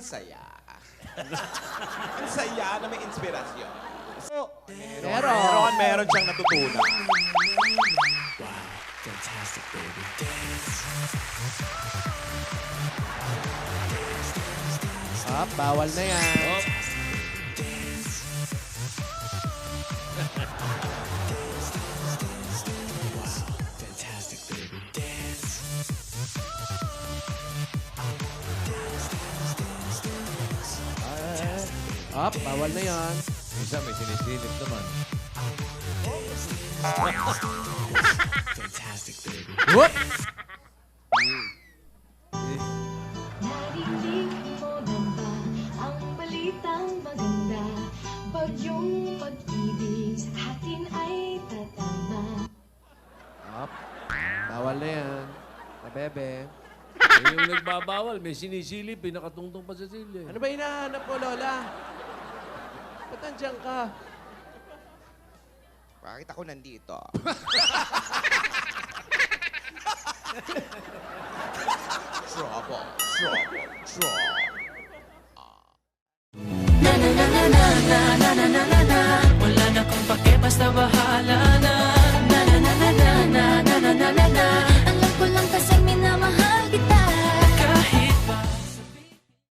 Ang saya. Ang saya na may inspirasyon. So, meron, Meron. meron, meron siyang natutunan. Fantastic, baby. Up, bawal na yan. Up, bawal na yan. Minsan may sinisilip naman. Fantastic, baby. Whoop! Narinig mo na ba ang balitang maganda? Bagyong pag-ibig sa atin ay tatama. Up. Bawal na yan. Kabebe. Eh, yung nagbabawal, may sinisilip, eh, nakatungtong pa sa sili. Ano ba hinahanap mo, Lola? Ba't nandiyan ka? Bakit ako nandito? trouble, trouble, trouble. Wala na kong pake, basta bahala